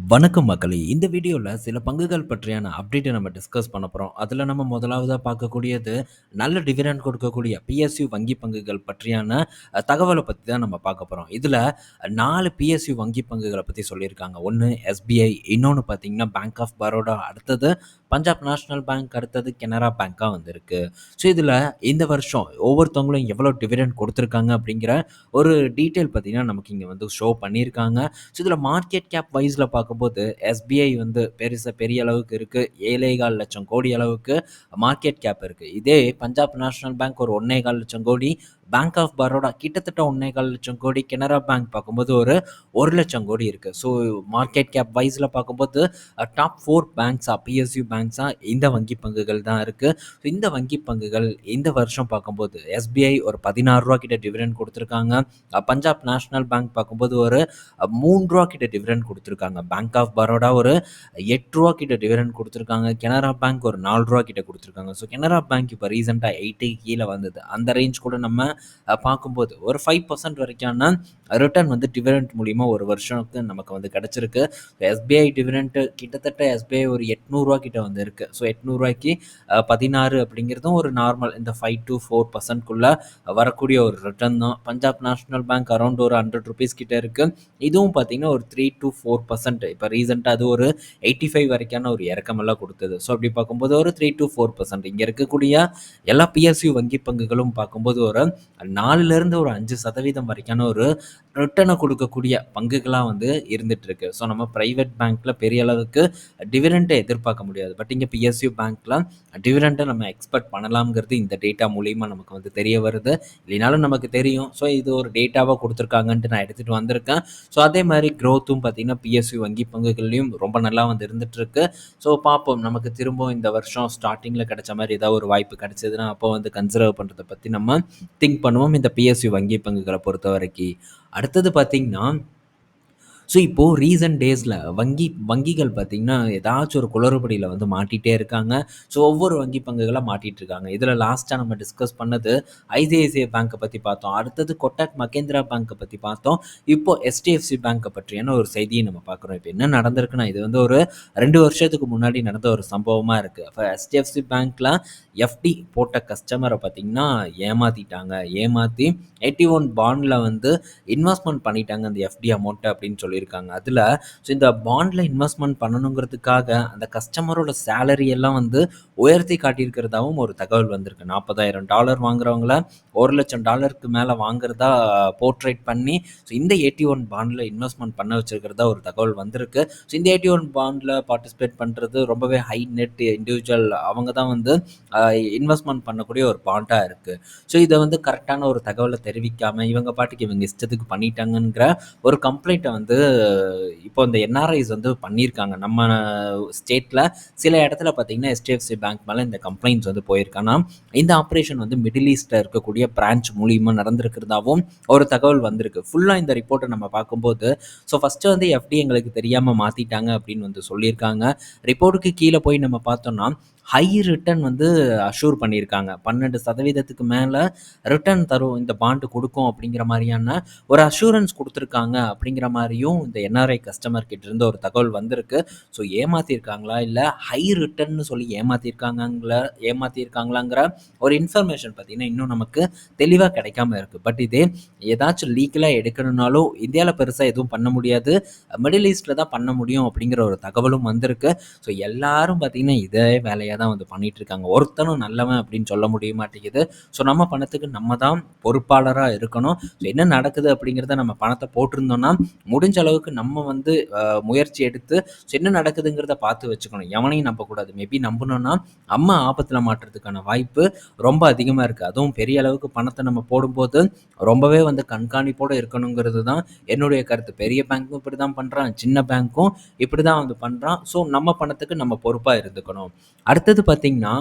வணக்கம் மக்களே! இந்த வீடியோவில் சில பங்குகள் பற்றியான அப்டேட்டை நம்ம டிஸ்கஸ் பண்ண போகிறோம் அதில் நம்ம முதலாவதாக பார்க்கக்கூடியது, நல்ல டிவிடெண்ட் கொடுக்கக்கூடிய பிஎஸ்யூ வங்கி பங்குகள் பற்றியான தகவலை பற்றி தான் நம்ம பார்க்க போகிறோம் இதில் நாலு பிஎஸ்யூ வங்கி பங்குகளை பற்றி சொல்லியிருக்காங்க. ஒன்று எஸ்பிஐ, இன்னொன்று பார்த்தீங்கன்னா பேங்க் ஆஃப் பரோடா, அடுத்தது பஞ்சாப் நேஷனல் பேங்க், அடுத்தது கெனரா பேங்க்காக வந்திருக்கு. ஸோ இதில் இந்த வருஷம் ஒவ்வொருத்தவங்களும் எவ்வளோ டிவிடெண்ட் கொடுத்துருக்காங்க அப்படிங்கிற ஒரு டீட்டெயில் பார்த்தீங்கன்னா, நமக்கு இங்கே வந்து ஷோ பண்ணியிருக்காங்க. ஸோ இதில் மார்க்கெட் கேப் வைஸில் பார்க்க பார்க்கும்போது, எஸ்பிஐ வந்து பெருசா பெரிய அளவுக்கு இருக்கு. 7,4 லட்சம் கோடி அளவுக்கு மார்க்கெட் கேப் இருக்கு. இதே பஞ்சாப் நேஷனல் பேங்க் ஒரு 1,4 லட்சம் கோடி, பேங்க் ஆஃப் பரோடா கிட்டத்தட்ட 1,4 லட்சம் கோடி, கெனரா பேங்க் பார்க்கும்போது ஒரு ஒரு லட்சம் கோடி இருக்குது ஸோ மார்க்கெட் கேப் வைஸில் பார்க்கும்போது டாப் ஃபோர் பேங்க்ஸாக பிஎஸ்யூ பேங்க்ஸாக இந்த வங்கி பங்குகள் தான் இருக்குது ஸோ இந்த வங்கி பங்குகள் இந்த வருஷம் பார்க்கும்போது எஸ்பிஐ ஒரு பதினாறு ரூபா கிட்ட டிவிடெண்ட் கொடுத்துருக்காங்க. பஞ்சாப் நேஷனல் பேங்க் பார்க்கும்போது ஒரு மூன்று ரூபா கிட்ட டிவிடெண்ட் கொடுத்துருக்காங்க. பேங்க் ஆஃப் பரோடா ஒரு எட்டு ரூபா கிட்ட டிவிடெண்ட் கொடுத்துருக்காங்க. கெனரா பேங்க் ஒரு நாலு ரூபா கிட்ட கொடுத்துருக்காங்க. ஸோ கெனரா பேங்க் இப்போ ரீசெண்டாக எயிட்டி கீழே வந்தது. அந்த ரேஞ்ச் கூட நம்ம பார்க்கும்போது ஒரு ஃபைவ் பர்சன்ட் வரைக்கான ரிட்டர்ன் வந்து டிவிடெண்ட் மூலிமா ஒரு வருஷத்துக்கு நமக்கு வந்து கிடச்சிருக்கு. எஸ்பிஐ டிவிடெண்ட்டு கிட்டத்தட்ட எஸ்பிஐ ஒரு எட்நூறுரூவா கிட்ட வந்து இருக்குது ஸோ எட்நூறுரூவாய்க்கு பதினாறு அப்படிங்கிறதும் ஒரு நார்மல் இந்த ஃபைவ் டு ஃபோர் பர்சன்ட்குள்ளே வரக்கூடிய ஒரு ரிட்டர்ன் தான். பஞ்சாப் நேஷனல் பேங்க் அரௌண்ட் ஒரு ஹண்ட்ரட் ருபீஸ் கிட்ட இருக்குது இதுவும் பார்த்தீங்கன்னா ஒரு த்ரீ டு ஃபோர் பர்சன்ட் இப்போ ரீசெண்டாக அது ஒரு 85 வரைக்கான ஒரு இறக்கமெல்லாம் கொடுத்தது. ஸோ அப்படி பார்க்கும்போது ஒரு த்ரீ டு ஃபோர் பர்சன்ட் இங்கே இருக்கக்கூடிய எல்லா பிஎஸ்யூ வங்கி பங்குகளும் பார்க்கும்போது ஒரு நாலுல இருந்து ஒரு அஞ்சு சதவீதம் வரைக்கான ஒரு ரிட்டனை கொடுக்கக்கூடிய பங்குகளாக வந்து இருந்துகிட்ருக்கு ஸோ நம்ம ப்ரைவேட் பேங்க்கில் பெரிய அளவுக்கு டிவிடெண்ட்டை எதிர்பார்க்க முடியாது. பட் இங்கே பிஎஸ்யூ பேங்க்கில் டிவிடெண்ட்டை நம்ம எக்ஸ்பெக்ட் பண்ணலாம்ங்கிறது இந்த டேட்டா மூலிமா நமக்கு வந்து தெரிய வருது. இல்லைனாலும் நமக்கு தெரியும். ஸோ இது ஒரு டேட்டாவாக கொடுத்துருக்காங்கன்ட்டு நான் எடுத்துகிட்டு வந்திருக்கேன். ஸோ அதே மாதிரி க்ரோத்தும் பார்த்தீங்கன்னா, பிஎஸ்யூ வங்கி பங்குகள்லையும் ரொம்ப நல்லா வந்து இருந்துகிட்ருக்கு ஸோ பார்ப்போம். நமக்கு திரும்பவும் இந்த வருஷம் ஸ்டார்டிங்கில் கிடைச்ச மாதிரி ஏதாவது ஒரு வாய்ப்பு கிடைச்சதுன்னா, அப்போ வந்து கன்சிடர் பண்ணுறதை பற்றி நம்ம திங்க் பண்ணுவோம். இந்த பிஎஸ்யூ வங்கி பங்குகளை பொறுத்த வரைக்கும் அடுத்தது பார்த்தீங்கன்னா, ஸோ இப்போது ரீசன்ட் டேஸில் வங்கி வங்கிகள் பார்த்திங்கன்னா ஏதாச்சும் ஒரு குளறுபடியில் வந்து மாட்டிகிட்டே இருக்காங்க. ஸோ ஒவ்வொரு வங்கி பங்குகளாக மாட்டிகிட்டு இருக்காங்க. இதில் லாஸ்ட்டாக நம்ம டிஸ்கஸ் பண்ணது ஐசிஐசிஐ பேங்க்கை பற்றி பார்த்தோம். அடுத்தது கொட்டக் மகேந்திரா பேங்க்கை பற்றி பார்த்தோம். இப்போ எஸ்டிஎஃப்சி பேங்க்கை பற்றியான ஒரு செய்தியை நம்ம பார்க்குறோம். இப்போ என்ன நடந்திருக்குன்னா, இது வந்து ஒரு ரெண்டு வருஷத்துக்கு முன்னாடி நடந்த ஒரு சம்பவமாக இருக்குது இப்போ எச்டிஎஃப்சி பேங்க்கில் எஃப்டி போட்ட கஸ்டமரை பார்த்திங்கன்னா ஏமாற்றிட்டாங்க ஏமாற்றி எயிட்டி ஒன் பாண்டில் வந்து இன்வெஸ்ட்மெண்ட் பண்ணிட்டாங்க அந்த எஃப்டி அமௌண்ட்டை அப்படின்னு சொல்லி சொல்லியிருக்காங்க. அதுல ஸோ இந்த பாண்ட்ல இன்வெஸ்ட்மெண்ட் பண்ணணுங்கிறதுக்காக அந்த கஸ்டமரோட சேலரி எல்லாம் வந்து உயர்த்தி காட்டியிருக்கிறதாவும் ஒரு தகவல் வந்திருக்கு. $40,000 வாங்குறவங்கள $1,00,000க்கு மேல வாங்குறதா போர்ட்ரேட் பண்ணி, ஸோ இந்த 81 பாண்ட்ல இன்வெஸ்ட்மெண்ட் பண்ண வச்சிருக்கிறதா ஒரு தகவல் வந்திருக்கு. ஸோ இந்த 81 பாண்ட்ல பார்ட்டிசிபேட் பண்றது ரொம்பவே ஹை நெட் இண்டிவிஜுவல் அவங்க தான் வந்து இன்வெஸ்ட்மெண்ட் பண்ணக்கூடிய ஒரு பாண்டா இருக்கு. ஸோ இதை வந்து கரெக்டான ஒரு தகவலை தெரிவிக்காம, இவங்க பாட்டுக்கு இவங்க இஷ்டத்துக்கு பண்ணிட்டாங்கங்கிற ஒரு கம்ப்ளைண்ட்டை வந்து இப்போ இந்த என்ஆர்ஐஸ் வந்து பண்ணியிருக்காங்க. நம்ம ஸ்டேட்டில் சில இடத்துல பார்த்தீங்கன்னா, எச்டிஎஃப்சி பேங்க் மேலே இந்த கம்ப்ளைண்ட்ஸ் வந்து போயிருக்காங்கன்னா இந்த ஆப்ரேஷன் வந்து மிடில் ஈஸ்ட்டில் இருக்கக்கூடிய பிரான்ச் மூலியமாக நடந்திருக்கிறதாவும் ஒரு தகவல் வந்திருக்கு. ஃபுல்லாக இந்த ரிப்போர்ட்டை நம்ம பார்க்கும்போது, ஸோ ஃபஸ்ட்டு வந்து எஃப்டி எங்களுக்கு தெரியாமல் மாற்றிட்டாங்க அப்படின்னு வந்து சொல்லியிருக்காங்க. ரிப்போர்ட்டுக்கு கீழே போய் நம்ம பார்த்தோம்னா, ஹை ரிட்டர்ன் வந்து அஷூர் பண்ணியிருக்காங்க. பன்னெண்டு சதவீதத்துக்கு மேலே ரிட்டர்ன் தரும் இந்த பாண்டு கொடுக்கும் அப்படிங்கிற மாதிரியான ஒரு அஷ்யூரன்ஸ் கொடுத்துருக்காங்க அப்படிங்கிற மாதிரியும் இந்த என்ஆர்ஐ கஸ்டமர் கிட்ட இருந்து ஒரு தகவல் வந்திருக்கு. ஸோ ஏமாற்றிருக்காங்களா இல்லை ஹை ரிட்டர்ன்னு சொல்லி ஏமாத்தியிருக்காங்கங்கள ஏமாற்றிருக்காங்களாங்கிற ஒரு இன்ஃபர்மேஷன் பார்த்தீங்கன்னா, இன்னும் நமக்கு தெளிவாக கிடைக்காம இருக்குது பட் இதே ஏதாச்சும் லீக்கலாக எடுக்கணும்னாலும் இந்தியாவில் பெருசாக எதுவும் பண்ண முடியாது. மிடில் ஈஸ்ட்டில் தான் பண்ண முடியும் அப்படிங்கிற ஒரு தகவலும் வந்திருக்கு. ஸோ எல்லாரும் பார்த்தீங்கன்னா, இதே வேலையாக தான் வந்து பண்ணிட்டு இருக்காங்க. ஒருத்தனும் நல்லவன் அப்படின்னு சொல்ல முடிய மாட்டேங்குது. ஸோ நம்ம பணத்துக்கு நம்ம தான் பொறுப்பாளராக இருக்கணும். ஸோ என்ன நடக்குது அப்படிங்கிறத நம்ம பணத்தை போட்டிருந்தோம்னா, முடிஞ்ச அளவுக்கு நம்ம வந்து முயற்சி எடுத்து ஸோ என்ன நடக்குதுங்கிறத பார்த்து வச்சுக்கணும். எவனையும் நம்பக்கூடாது. மேபி நம்பணும்னா நம்ம ஆபத்தில் மாட்டுறதுக்கான வாய்ப்பு ரொம்ப அதிகமாக இருக்குது அதுவும் பெரிய அளவுக்கு பணத்தை நம்ம போடும்போது, ரொம்பவே வந்து கண்காணிப்போடு இருக்கணுங்கிறது தான் என்னுடைய கருத்து. பெரிய பேங்க்கும் இப்படி தான் பண்ணுறான் சின்ன பேங்க்கும் இப்படி தான் வந்து பண்ணுறான் ஸோ நம்ம பணத்துக்கு நம்ம பொறுப்பாக இருந்துக்கணும். அடுத்தது பார்த்தீங்கன்னா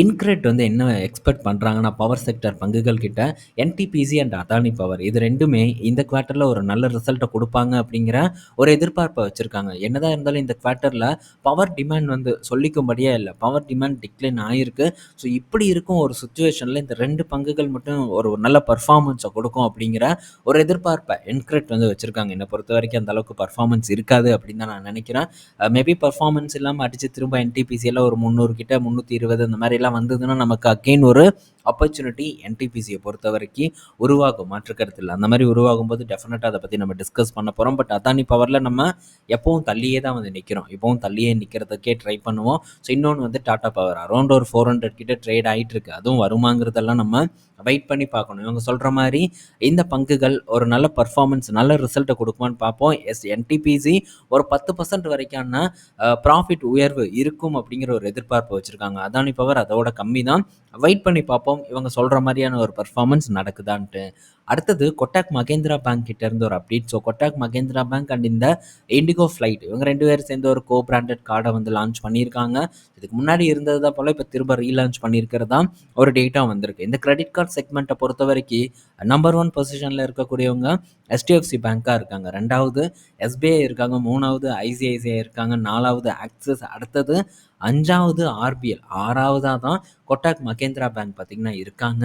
இன்க்ரெட் வந்து என்ன எக்ஸ்பெக்ட் பண்ணுறாங்கன்னா பவர் செக்டர் பங்குகள் கிட்ட என்டிபிசி அண்ட் அதானி பவர் இது ரெண்டுமே இந்த குவார்ட்டரில் ஒரு நல்ல ரிசல்ட்டை கொடுப்பாங்க அப்படிங்கிற ஒரு எதிர்பார்ப்பை வச்சுருக்காங்க. என்னதான் இருந்தாலும் இந்த குவார்ட்டரில் பவர் டிமாண்ட் வந்து சொல்லிக்கும்படியே இல்லை பவர் டிமாண்ட் டிக்ளைன் ஆகிருக்கு ஸோ இப்படி இருக்கும் ஒரு சுச்சுவேஷனில் இந்த ரெண்டு பங்குகள் மட்டும் ஒரு நல்ல பர்ஃபார்மன்ஸை கொடுக்கும் அப்படிங்கிற ஒரு எதிர்பார்ப்பை என்கிரெட் வந்து வச்சுருக்காங்க. என்னை பொறுத்த வரைக்கும் அந்த அளவுக்கு பர்ஃபார்மன்ஸ் இருக்காது அப்படின்னு தான் நான் நினைக்கிறேன். மேபி பர்ஃபார்மன்ஸ் இல்லாமல் அடித்து திரும்ப என்டிபிசியில் ஒரு முந்நூறு கிட்ட முந்நூற்றி இருபது இந்த மாதிரி எல்லாம் வந்ததுன்னா நமக்கு அகெயின் ஒரு ஆப்பர்ச்சுனிட்டி என்டிபிசியை பொறுத்த வரைக்கும் உருவாகும். மாற்றுக்கருத்து இல்லை. அந்த மாதிரி உருவாகும் போது டெஃபினட்டாக அதை பற்றி நம்ம டிஸ்கஸ் பண்ண போகிறோம் பட் அதானி பவரில் நம்ம எப்பவும் தள்ளியே தான் வந்து நிற்கிறோம் இப்போவும் தள்ளியே நிற்கிறதுக்கே ட்ரை பண்ணுவோம். ஸோ இன்னொன்று வந்து டாட்டா பவர் அரௌண்ட் ஒரு ஃபோர் ஹண்ட்ரட் கிட்ட ட்ரேட் ஆகிட்டு இருக்கு. அதுவும் வருமாங்கிறதெல்லாம் நம்ம வெயிட் பண்ணி பார்க்கணும். இவங்க சொல்கிற மாதிரி இந்த பங்குகள் ஒரு நல்ல பர்ஃபார்மன்ஸ் நல்ல ரிசல்ட்டை கொடுக்குமான்னு பார்ப்போம். எஸ் என்டிபிசி ஒரு பத்து பர்சன்ட் வரைக்கான ப்ராஃபிட் உயர்வு இருக்கும் அப்படிங்கிற ஒரு எதிர்பார்ப்பு வச்சுருக்காங்க. அதானி பவர் அதோட கம்மி தான் வெயிட் பண்ணி பார்ப்போம். இவங்க சொல்கிற மாதிரியான ஒரு பர்ஃபார்மன்ஸ் நடக்குதான்ட்டு. அடுத்தது கொட்டாக் மகேந்திரா பேங்க் கிட்ட இருந்து ஒரு update so Kotak Mahindra bank and இந்த இண்டிகோ ஃப்ளைட் இவங்க ரெண்டு பேரும் சேர்ந்து ஒரு கோ பிராண்டட் கார்டை வந்து லான்ச் பண்ணியிருக்காங்க. இதுக்கு முன்னாடி இருந்தது போல் இப்போ திரும்ப ரீலான்ச் பண்ணியிருக்கிறதா ஒரு டேட்டா வந்திருக்கு. இந்த கிரெடிட் கார்டு செக்மெண்ட்டை பொறுத்த வரைக்கும் நம்பர் ஒன் பொசிஷனில் இருக்கக்கூடியவங்க எஸ்டிஎஃப்சி பேங்க்காக இருக்காங்க. ரெண்டாவது எஸ்பிஐ இருக்காங்க மூணாவது ஐசிஐசிஐ இருக்காங்க நாலாவது ஆக்சிஸ் அடுத்தது அஞ்சாவது ஆர்பிஎல் ஆறாவதாக தான் கொட்டாக் மகேந்திரா பேங்க் பார்த்திங்கன்னா இருக்காங்க.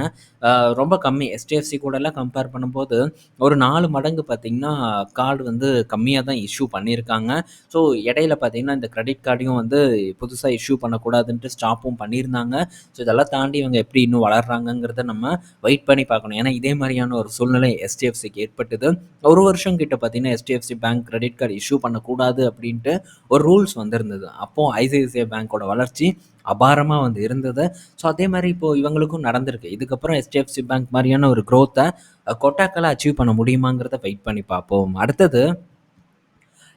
ரொம்ப கம்மி. எஸ்டிஎஃப்சி கூடலாம் கம்பேர் பண்ணும்போது ஒரு நாலு மடங்கு பார்த்திங்கன்னா கார்டு வந்து கம்மியாக தான் இஷ்யூ பண்ணியிருக்காங்க. ஸோ இடையில பார்த்திங்கன்னா இந்த கிரெடிட் கார்டையும் வந்து புதுசாக இஷ்யூ பண்ணக்கூடாதுன்ட்டு ஸ்டாப்பும் பண்ணியிருந்தாங்க. ஸோ இதெல்லாம் தாண்டி இவங்க எப்படி இன்னும் வளர்கிறாங்கங்கிறத நம்ம வெயிட் பண்ணி பார்க்கணும். ஏன்னா இதே மாதிரியான ஒரு சூழ்நிலை எஸ்டிஎஃப்சிக்கு ஏற்பட்டது. ஒரு வருஷம் கிட்ட பார்த்திங்கன்னா HDFC bank credit card issue பண்ணக்கூடாது அப்படின்ட்டு ஒரு ரூல்ஸ் வந்திருந்தது. அப்போது ஐசிஐசிஐ பேங்க் பேங்க்கோட வளர்ச்சி அபாரமாக வந்து இருந்தது. ஸோ அதே மாதிரி இப்போது இவங்களுக்கும் நடந்திருக்கு. இதுக்கப்புறம் எஸ்டிஎஃப்சி பேங்க் மாதிரியான ஒரு க்ரோத்தை கொட்டாக்கில் அச்சீவ் பண்ண முடியுமாங்கிறத வெயிட் பண்ணி பார்ப்போம். அடுத்தது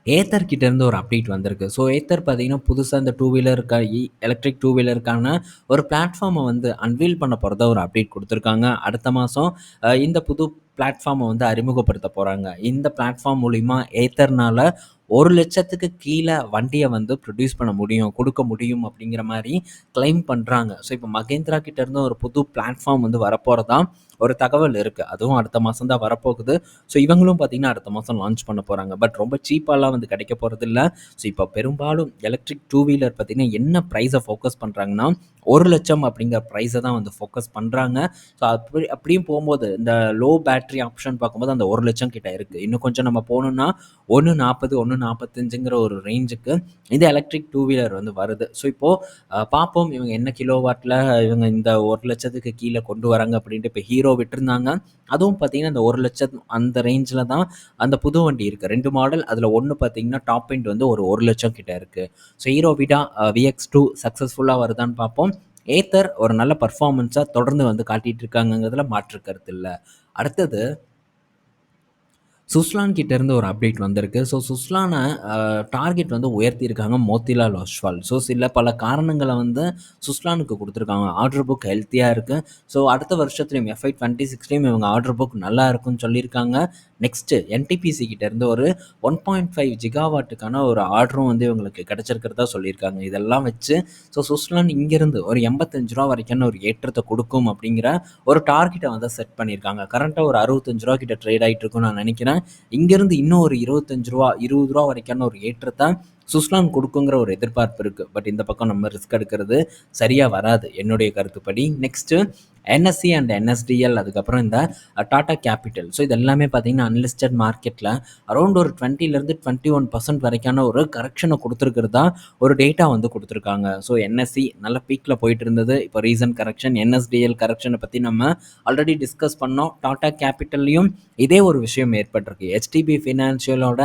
ஏத்தர் கிட்டேருந்து ஒரு அப்டேட் வந்திருக்கு. ஸோ ஏத்தர் பார்த்தீங்கன்னா புதுசாக இந்த டூ வீலருக்கு எலக்ட்ரிக் டூ வீலருக்கான ஒரு பிளாட்ஃபார்மை வந்து அன்வீல் பண்ண போகிறத ஒரு அப்டேட் கொடுத்துருக்காங்க. அடுத்த மாதம் இந்த புது பிளாட்ஃபார்மை வந்து அறிமுகப்படுத்த போகிறாங்க இந்த பிளாட்ஃபார்ம் மூலிமா ஏத்தர்னால் ஒரு லட்சத்துக்கு கீழே வண்டியை வந்து ப்ரொடியூஸ் பண்ண முடியும் கொடுக்க முடியும் அப்படிங்கிற மாதிரி கிளைம் பண்ணுறாங்க ஸோ இப்போ மகேந்திரா கிட்டேருந்து ஒரு புது பிளாட்ஃபார்ம் வந்து வரப்போகிறதா ஒரு தகவல் இருக்குது அதுவும் அடுத்த மாதம் தான் வரப்போகுது. ஸோ இவங்களும் பார்த்திங்கன்னா அடுத்த மாதம் லான்ச் பண்ண போகிறாங்க பட் ரொம்ப சீப்பாலாம் வந்து கிடைக்க போகிறது இல்லை. ஸோ இப்போ பெரும்பாலும் எலக்ட்ரிக் டூ வீலர் பார்த்திங்கன்னா என்ன ப்ரைஸை ஃபோக்கஸ் பண்ணுறாங்கன்னா ஒரு லட்சம் அப்படிங்கிற ப்ரைஸை தான் வந்து ஃபோக்கஸ் பண்ணுறாங்க ஸோ அப்படி அப்படியும் போகும்போது இந்த லோ பேட்ரி ஆப்ஷன் பார்க்கும்போது அந்த ஒரு லட்சம் கிட்ட இருக்குது இன்னும் கொஞ்சம் நம்ம போகணுன்னா ஒன்று நாற்பது ஒன்று நாற்பத்தஞ்சுங்கிற ஒரு ரேஞ்சுக்கு இது எலக்ட்ரிக் டூ வீலர் வந்து வருது. ஸோ இப்போது பார்ப்போம் இவங்க என்ன கிலோ வாட்டில் இவங்க இந்த ஒரு லட்சத்துக்கு கீழே கொண்டு வராங்க அப்படின்ட்டு இப்போ ஹீரோ விட்டுருந்தாங்க. அதுவும் பார்த்தீங்கன்னா அந்த ஒரு லட்சம் அந்த ரேஞ்சில் தான் அந்த புது வண்டி இருக்குது ரெண்டு மாடல் அதில் ஒன்று பார்த்தீங்கன்னா டாப் பெயிண்ட் வந்து ஒரு ஒரு லட்சம் கிட்ட இருக்குது so Hero Vida VX two சக்ஸஸ்ஃபுல்லாக வருதான்னு பார்ப்போம் ஏத்தர் ஒரு நல்ல பர்ஃபார்மன்ஸாக தொடர்ந்து வந்து காட்டிகிட்டு இருக்காங்கங்கிறதுல மாற்று கருத்து இல்லை. அடுத்தது சுஸ்லான் கிட்டேருந்து ஒரு அப்டேட் வந்திருக்கு. ஸோ சுஸ்லானை டார்கெட் வந்து உயர்த்தியிருக்காங்க மோத்திலால் ஒஸ்வால். ஸோ சில பல காரணங்களை வந்து சுஸ்லானுக்கு கொடுத்துருக்காங்க. ஆர்டர் புக் ஹெல்த்தியாக இருக்குது ஸோ அடுத்த வருஷத்துலையும் எஃப்ஐ டுவெண்ட்டி சிக்ஸ்லேயும் இவங்க ஆர்டர் புக் நல்லா இருக்குன்னு சொல்லியிருக்காங்க. நெக்ஸ்ட்டு என்டிபிசி கிட்டேருந்து ஒரு ஒன் பாயிண்ட் ஃபைவ் ஜிகாவாட்டுக்கான ஒரு ஆர்டரும் வந்து இவங்களுக்கு கிடச்சிருக்கிறதா சொல்லியிருக்காங்க. இதெல்லாம் வச்சு ஸோ சுஸ்லான் இங்கேருந்து ஒரு எண்பத்தஞ்சு ரூபா வரைக்கும் ஒரு ஏற்றத்தை கொடுக்கும் அப்படிங்கிற ஒரு டார்கெட்டை வந்து செட் பண்ணியிருக்காங்க. கரண்ட்டாக ஒரு அறுபத்தஞ்சு ரூபா கிட்ட ட்ரேட் ஆகிட்டு இருக்கும்னு நான் நினைக்கிறேன். இங்கேருந்து இன்னும் ஒரு இருபத்தஞ்சு ரூபா இருபது ரூபா வரைக்கான ஒரு ஏற்றத்தை சுஸ்லான் கொடுக்குங்கிற ஒரு எதிர்பார்ப்பு இருக்குது பட் இந்த பக்கம் நம்ம ரிஸ்க் எடுக்கிறது சரியாக வராது. என்னுடைய கருத்துப்படி. நெக்ஸ்ட்டு என்எஸ்சி அண்ட் என்எஸ்டிஎல் அதுக்கப்புறம் இந்த டாடா கேபிட்டல் ஸோ இது எல்லாமே பார்த்தீங்கன்னா அன்லிஸ்டட் மார்க்கெட்டில் அரௌண்ட் ஒரு டுவெண்ட்டிலேருந்து டுவெண்ட்டி ஒன் பர்சன்ட் வரைக்கான ஒரு கரெக்ஷனை கொடுத்துருக்குறதா ஒரு டேட்டா வந்து கொடுத்துருக்காங்க. ஸோ என்எஸ்சி நல்ல பீக்கில் போயிட்டு இருந்தது இப்போ ரீசன்ட் கரெக்ஷன் என்எஸ்டிஎல் கரெக்ஷனை பற்றி நம்ம ஆல்ரெடி டிஸ்கஸ் பண்ணோம். டாடா கேபிட்டல்லையும் இதே ஒரு விஷயம் ஏற்பட்டிருக்கு. ஹெச்டிபி ஃபினான்ஷியலோட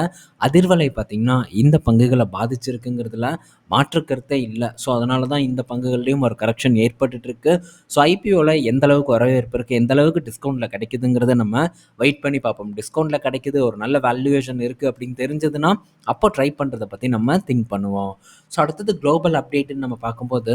அதிர்வலை பார்த்திங்கன்னா இந்த பங்குகளை பாதிச்சிருக்குங்கிறதுல மாற்று கருத்தே இல்லை. ஸோ அதனால தான் இந்த பங்குகள்லேயும் ஒரு கரெக்ஷன் ஏற்பட்டுருக்கு ஸோ ஐபிஓவில் எந்த அளவுக்கு வரவேற்பு இருக்குது எந்த அளவுக்கு டிஸ்கவுண்ட்டில் கிடைக்குதுங்கிறத நம்ம வெயிட் பண்ணி பார்ப்போம். டிஸ்கவுண்ட்டில் கிடைக்குது ஒரு நல்ல வேல்யூவேஷன் இருக்குது அப்படின்னு தெரிஞ்சதுன்னா அப்போ ட்ரை பண்ணுறதை பற்றி நம்ம திங்க் பண்ணுவோம். ஸோ அடுத்தது குளோபல் அப்டேட்டுன்னு நம்ம பார்க்கும்போது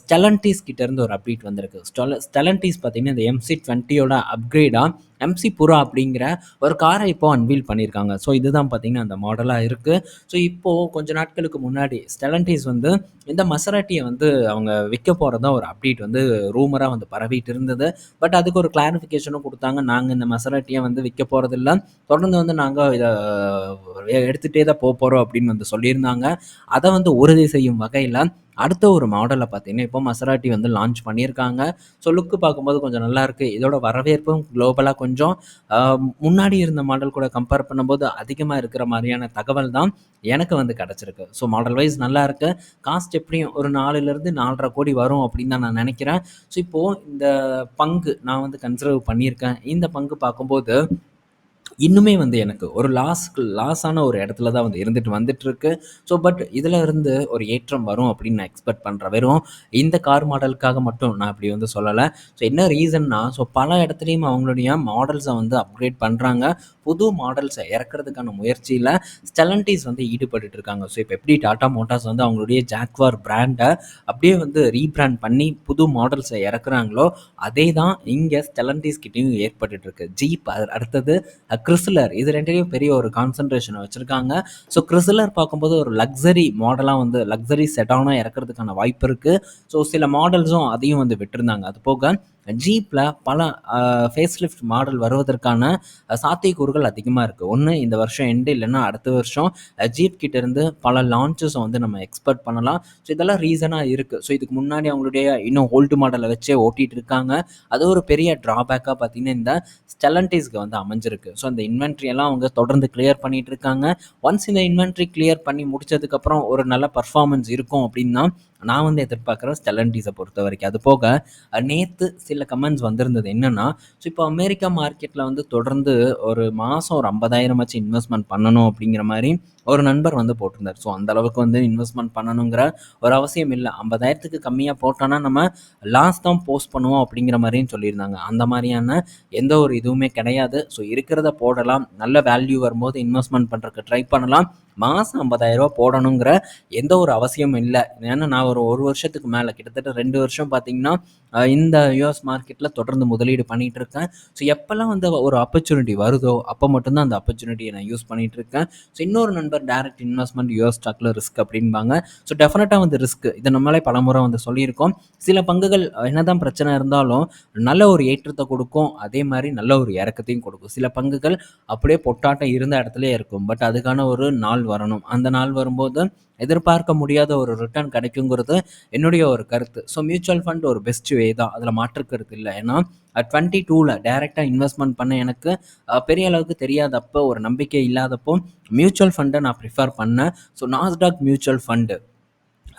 ஸ்டெலன்டீஸ் கிட்டேருந்து ஒரு அப்டேட் வந்திருக்கு. ஸ்டெல ஸ்டெலன்டீஸ் பார்த்திங்கன்னா இந்த எம்சி டுவெண்ட்டியோட அப்கிரேடாக எம்சி புரா அப்படிங்கிற ஒரு காரை இப்போ அன்வீல் பண்ணியிருக்காங்க. ஸோ இதுதான் பார்த்தீங்கன்னா, அந்த மாடலாக இருக்குது ஸோ இப்போது கொஞ்ச நாட்களுக்கு முன்னாடி ஸ்டெலன்டிஸ் வந்து இந்த மசராட்டியை வந்து அவங்க விற்க போகிறதா ஒரு அப்டேட் வந்து ரூமராக வந்து பரவிட்டு இருந்தது. பட் அதுக்கு ஒரு கிளாரிஃபிகேஷனும் கொடுத்தாங்க நாங்கள் இந்த மசராட்டியை வந்து விற்க போகிறதில்ல தொடர்ந்து வந்து நாங்கள் இதை எடுத்துகிட்டே தான் போக போகிறோம் அப்படின்னு வந்து சொல்லியிருந்தாங்க. அதை வந்து உறுதி செய்யும் வகையில் அடுத்த ஒரு மாடலை பார்த்தீங்கன்னா, இப்போ மசராட்டி வந்து லான்ச் பண்ணியிருக்காங்க. ஸோ லுக்கு பார்க்கும்போது கொஞ்சம் நல்லாயிருக்கு. இதோட வரவேற்பும் குளோபலாக கொஞ்சம் முன்னாடி இருந்த மாடல் கூட கம்பேர் பண்ணும்போது அதிகமாக இருக்கிற மாதிரியான தகவல் தான் எனக்கு வந்து கிடைச்சிருக்கு. ஸோ மாடல் வைஸ் நல்லாயிருக்கு. காஸ்ட் எப்படியும் ஒரு 4லிருந்து 4 1/2 கோடி வரும் அப்படின்னு தான் நான் நினைக்கிறேன் ஸோ இப்போது இந்த பங்கு நான் வந்து கன்சிடர் பண்ணியிருக்கேன். இந்த பங்கு பார்க்கும்போது இன்னுமே வந்து எனக்கு ஒரு லாஸ்க்கு லாஸான ஒரு இடத்துல தான் வந்து இருந்துட்டு வந்துட்டுருக்கு. ஸோ பட் இதில் இருந்து ஒரு ஏற்றம் வரும் அப்படின்னு நான் எக்ஸ்பெக்ட் பண்ணுறேன் வெறும் இந்த கார் மாடலுக்காக மட்டும் நான் அப்படி வந்து சொல்லலை. ஸோ என்ன ரீசன்னா, ஸோ பல இடத்துலையும் அவங்களுடைய மாடல்ஸை வந்து அப்கிரேட் பண்ணுறாங்க புது மாடல்ஸை இறக்குறதுக்கான முயற்சியில் ஸ்டெலண்டிஸ் வந்து ஈடுபட்டுட்டு இருக்காங்க. ஸோ இப்போ எப்படி டாடா மோட்டார்ஸ் வந்து அவங்களுடைய ஜாக்வார் பிராண்டை அப்படியே வந்து ரீபிராண்ட் பண்ணி புது மாடல்ஸை இறக்குறாங்களோ, அதே தான் இங்கே ஸ்டெலண்டிஸ் கிட்டேயும் ஏற்பட்டுட்டு இருக்கு. ஜீப் அடுத்தது கிறிஸ்லர் இது ரெண்டுலேயும் பெரிய ஒரு கான்சன்ட்ரேஷனை வச்சுருக்காங்க ஸோ கிறிஸ்லர் பார்க்கும்போது ஒரு லக்ஸரி மாடலாக வந்து லக்ஸரி செட்டானாக இறக்குறதுக்கான வாய்ப்பு இருக்குது ஸோ சில மாடல்ஸும் அதையும் வந்து விட்டுருந்தாங்க அது போக ஜீப்பில் பல ஃபேஸ் லிஃப்ட் மாடல் வருவதற்கான சாத்தியக்கூறுகள் அதிகமாக இருக்குது ஒன்று இந்த வருஷம் எண்டு இல்லைன்னா அடுத்த வருஷம் ஜீப் கிட்டேருந்து பல லான்ச்சஸை வந்து நம்ம எக்ஸ்பெக்ட் பண்ணலாம். ஸோ இதெல்லாம் ரீசனாக இருக்குது ஸோ இதுக்கு முன்னாடி அவங்களுடைய இன்னும் ஓல்டு மாடலை வச்சே ஓட்டிகிட்டு இருக்காங்க. அது ஒரு பெரிய ட்ராபேக்காக பார்த்தீங்கன்னா, இந்த ஸ்டெலண்டிஸ்க்கு வந்து அமைஞ்சிருக்கு. ஸோ அந்த இன்வென்ட்ரி எல்லாம் அவங்க தொடர்ந்து கிளியர் பண்ணிட்டு இருக்காங்க. ஒன்ஸ் இந்த இன்வென்ட்ரி கிளியர் பண்ணி முடிச்சதுக்கப்புறம் ஒரு நல்ல பர்ஃபார்மன்ஸ் இருக்கும் அப்படின்னா நான் வந்து எதிர்பார்க்குறேன் ஸ்டெலண்டிஸை பொறுத்த வரைக்கும் அது போக நேற்று சில கமெண்ட்ஸ் வந்திருந்தது என்னென்னா ஸோ இப்போ அமெரிக்கா மார்க்கெட்டில் வந்து தொடர்ந்து ஒரு மாதம் ஒரு ஐம்பதாயிரம் வச்சு இன்வெஸ்ட்மெண்ட் பண்ணணும் அப்படிங்கிற மாதிரி ஒரு நண்பர் வந்து போட்டிருந்தார். ஸோ அந்த அளவுக்கு வந்து இன்வெஸ்ட்மெண்ட் பண்ணணுங்கிற ஒரு அவசியம் இல்லை ஐம்பதாயிரத்துக்கு கம்மியாக போட்டோன்னா நம்ம லாஸ் தான் போஸ்ட் பண்ணுவோம் அப்படிங்கிற மாதிரியும் சொல்லியிருந்தாங்க. அந்த மாதிரியான எந்த ஒரு இதுவுமே கிடையாது. ஸோ இருக்கிறத போடலாம். நல்ல வேல்யூ வரும்போது இன்வெஸ்ட்மெண்ட் பண்ணுறதுக்கு ட்ரை பண்ணலாம். மாதம் ரூ. 50,000 போடணுங்கிற எந்த ஒரு அவசியமும் இல்லை ஏன்னா நான் ஒரு ஒரு வருஷத்துக்கு மேலே கிட்டத்தட்ட ரெண்டு வருஷம் பார்த்தீங்கன்னா, இந்த யுஎஸ் மார்க்கெட்டில் தொடர்ந்து முதலீடு பண்ணிகிட்டு இருக்கேன். ஸோ எப்போல்லாம் வந்து ஒரு ஆப்பர்ச்சுனிட்டி வருதோ, அப்போ மட்டும்தான் அந்த ஆப்பர்ச்சுனிட்டியை நான் யூஸ் பண்ணிகிட்டு இருக்கேன். ஸோ இன்னொரு நண்பர் டேரக்ட் இன்வெஸ்ட்மெண்ட் யூஎஸ் ஸ்டாக்ல ரிஸ்க் அப்படின்பாங்க ஸோ டெஃபினட்டாக வந்து ரிஸ்க். இதை நம்மளே பலமுறை வந்து சொல்லியிருக்கோம். சில பங்குகள் என்னதான் பிரச்சனை இருந்தாலும் நல்ல ஒரு ஏற்றத்தை கொடுக்கும் அதே மாதிரி நல்ல ஒரு இறக்கத்தையும் கொடுக்கும் சில பங்குகள் அப்படியே பொட்டாட்டம் இருந்த இடத்திலேயே இருக்கும். பட் அதுக்கான ஒரு நாள் வரணும். அந்த நாள் வரும்போது எதிர்பார்க்க முடியாத ஒரு ரிட்டர்ன் கிடைக்குங்கிறது என்னுடைய ஒரு கருத்து. ஸோ மியூச்சுவல் ஃபண்ட் ஒரு பெஸ்ட் வே தான். அதில் மாற்று கருத்து இல்ல. ஏன்னா 22ல டைரக்ட்டா இன்வெஸ்ட்மென்ட் பண்ண எனக்கு பெரிய அளவுக்கு தெரியாதப்போ, ஒரு நம்பிக்கை இல்லாதப்போ மியூச்சுவல் ஃபண்டை நான் ப்ரிஃபர் பண்ணேன். ஸோ நாஸ்டாக் மியூச்சுவல் ஃபண்டு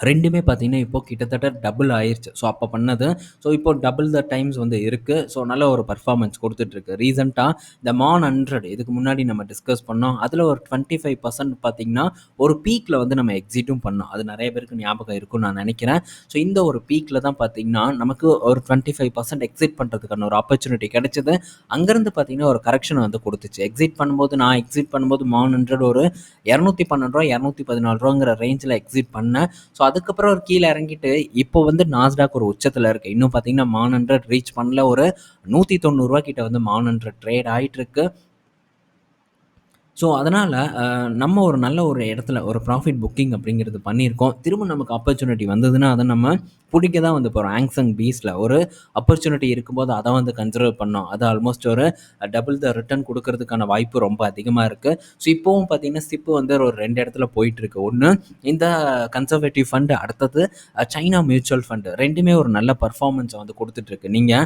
ரெண்டுமே பார்த்தீங்கன்னா, இப்போ கிட்டத்தட்ட டபுள் ஆயிடுச்சு ஸோ அப்போ பண்ணது. ஸோ இப்போ டபுள் த டைம்ஸ் வந்து இருக்குது ஸோ நல்ல ஒரு பர்ஃபார்மன்ஸ் கொடுத்துட்ருக்கு ரீசெண்டாக இந்த மான் 100 இதுக்கு முன்னாடி நம்ம டிஸ்கஸ் பண்ணோம். அதில் ஒரு 25% பார்த்தீங்கன்னா, ஒரு பீக்கில் வந்து நம்ம எக்ஸிட்டும் பண்ணோம். அது நிறைய பேருக்கு ஞாபகம் இருக்கும்னு நான் நினைக்கிறேன் ஸோ இந்த ஒரு பீக்கில் தான் பார்த்தீங்கன்னா, நமக்கு ஒரு 25% எக்ஸிட் பண்ணுறதுக்கான ஒரு ஆப்பர்ச்சுனிட்டி கிடைச்சது. அங்கேருந்து பார்த்தீங்கன்னா, ஒரு கரெக்ஷன் வந்து கொடுத்துச்சு எக்ஸிட் பண்ணும்போது நான் எக்ஸிட் பண்ணும்போது மான் 100 ஒரு இரநூத்தி பன்னெண்டு ரூபா இரநூத்தி பதினாலு ரூபாங்கிற ரேஞ்சில் எக்ஸிட் பண்ணேன். ஸோ அதுக்கப்புறம் ஒரு கீழே இறங்கிட்டு, இப்போ வந்து நாஸ்டாக் ஒரு உச்சத்தில் இருக்குது இன்னும் பார்த்தீங்கன்னா, மான் 100 ரீச் பண்ணல. ஒரு நூற்றி தொண்ணூறுரூவா கிட்ட வந்து மான் 100 ட்ரேட் ஆயிட்டுருக்கு. ஸோ அதனால் நம்ம ஒரு நல்ல ஒரு இடத்துல ஒரு ப்ராஃபிட் புக்கிங் அப்படிங்கிறது பண்ணியிருக்கோம். திரும்ப நமக்கு ஆப்பர்ச்சுனிட்டி வந்ததுன்னா, அதை நம்ம பிடிக்க தான் வந்து போகிறோம் ஆங்ஸங் பீஸில் ஒரு ஆப்பர்ச்சுனிட்டி இருக்கும்போது அதை வந்து கன்சிடர் பண்ணோம். அது ஆல்மோஸ்ட் ஒரு டபுள் த ரிட்டர்ன் கொடுக்கறதுக்கான வாய்ப்பு ரொம்ப அதிகமாக இருக்குது ஸோ இப்போவும் பார்த்தீங்கன்னா, சிப்பு வந்து ஒரு ரெண்டு இடத்துல போயிட்டுருக்கு. ஒன்று இந்த கன்சர்வேட்டிவ் ஃபண்டு அடுத்தது சைனா மியூச்சுவல் ஃபண்டு ரெண்டுமே ஒரு நல்ல பர்ஃபார்மன்ஸை வந்து கொடுத்துட்ருக்கு நீங்கள்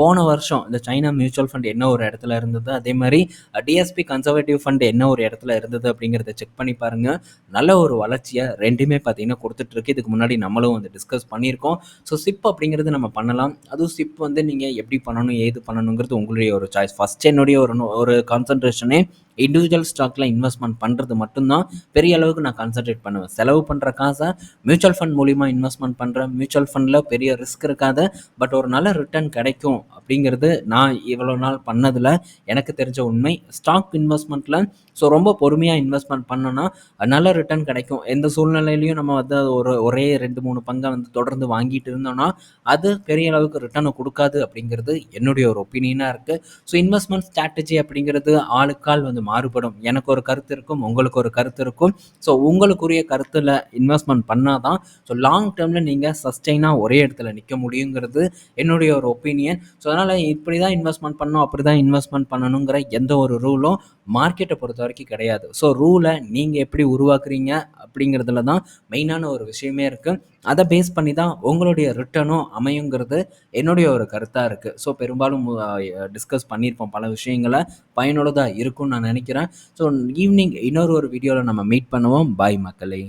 போன வருஷம் இந்த சைனா மியூச்சுவல் ஃபண்ட் என்ன ஒரு இடத்துல இருந்தது, அதே மாதிரி டிஎஸ்பி கன்சர்வேட்டிவ் ஃபண்ட் என்ன ஒரு இடத்துல இருந்தது அப்படிங்கிறத செக் பண்ணி பாருங்க. நல்ல ஒரு வளர்ச்சியை ரெண்டுமே பார்த்தீங்கன்னா கொடுத்துட்ருக்கு இதுக்கு முன்னாடி நம்மளும் வந்து டிஸ்கஸ் பண்ணியிருக்கோம். ஸோ சிப் அப்படிங்கிறது நம்ம பண்ணலாம். அதுவும் சிப் வந்து நீங்கள் எப்படி பண்ணணும், ஏது பண்ணணுங்கிறது உங்களுடைய ஒரு சாய்ஸ். ஃபஸ்ட் என்னுடைய ஒரு நோ ஒரு கான்சன்ட்ரேஷனே இண்டிவிஜுவல் ஸ்டாக்ல இன்வெஸ்ட்மெண்ட் பண்ணுறது மட்டும்தான் பெரிய அளவுக்கு நான் கான்சன்ட்ரேட் பண்ணுவேன். செலவு பண்ணுற காசை மியூச்சுவல் ஃபண்ட் மூலிமா இன்வெஸ்ட்மெண்ட் பண்ணுறேன் மியூச்சுவல் ஃபண்டில் பெரிய ரிஸ்க் இருக்காது. பட் ஒரு நல்ல ரிட்டர்ன் கிடைக்கும் அப்படிங்கிறது நான் இவ்வளோ நாள் பண்ணதில் எனக்கு தெரிஞ்ச உண்மை. ஸ்டாக் இன்வெஸ்ட்மெண்ட்டில் ஸோ ரொம்ப பொறுமையாக இன்வெஸ்ட்மெண்ட் பண்ணோன்னா நல்ல ரிட்டர்ன் கிடைக்கும். எந்த சூழ்நிலையிலையும் நம்ம வந்து ஒரு ஒரே ரெண்டு மூணு பங்கை வந்து தொடர்ந்து வாங்கிட்டு இருந்தோம்னா அது பெரிய அளவுக்கு ரிட்டர்னை கொடுக்காது அப்படிங்கிறது என்னுடைய ஒரு ஒப்பீனியனாக இருக்குது ஸோ இன்வெஸ்ட்மெண்ட் ஸ்ட்ராட்டஜி அப்படிங்கிறது ஆளுக்கால் வந்து மாறுபடும். எனக்கு ஒரு கருத்து இருக்கும் உங்களுக்கு ஒரு கருத்து இருக்கும். ஸோ உங்களுக்குரிய கருத்தில் இன்வெஸ்ட்மெண்ட் பண்ணால் தான் ஸோ லாங் டேர்மில் நீங்கள் சஸ்டெயினாக ஒரே இடத்துல நிற்க முடியுங்கிறது என்னுடைய ஒரு ஒப்பீனியன் ஸோ அதனால் இப்படி தான் இன்வெஸ்ட்மெண்ட் பண்ணணும் அப்படி தான் இன்வெஸ்ட்மெண்ட் பண்ணணுங்கிற எந்த ஒரு ரூலும் மார்க்கெட்டை பொறுத்த வரைக்கும் கிடையாது. ஸோ ரூலை நீங்கள் எப்படி உருவாக்குறீங்க அப்படிங்கிறதுல தான் மெயினான ஒரு விஷயமே இருக்குது அதை பேஸ் பண்ணி தான் உங்களுடைய ரிட்டர்னும் அமையுங்கிறது என்னுடைய ஒரு கருத்தாக இருக்குது ஸோ பெரும்பாலும் டிஸ்கஸ் பண்ணியிருப்போம் பல விஷயங்களை. பயனுள்ளதாக இருக்கும்னு நான் நினைக்கிறேன். ஸோ ஈவினிங் இன்னொரு ஒரு வீடியோவில் நம்ம மீட் பண்ணுவோம். பாய் மக்களே.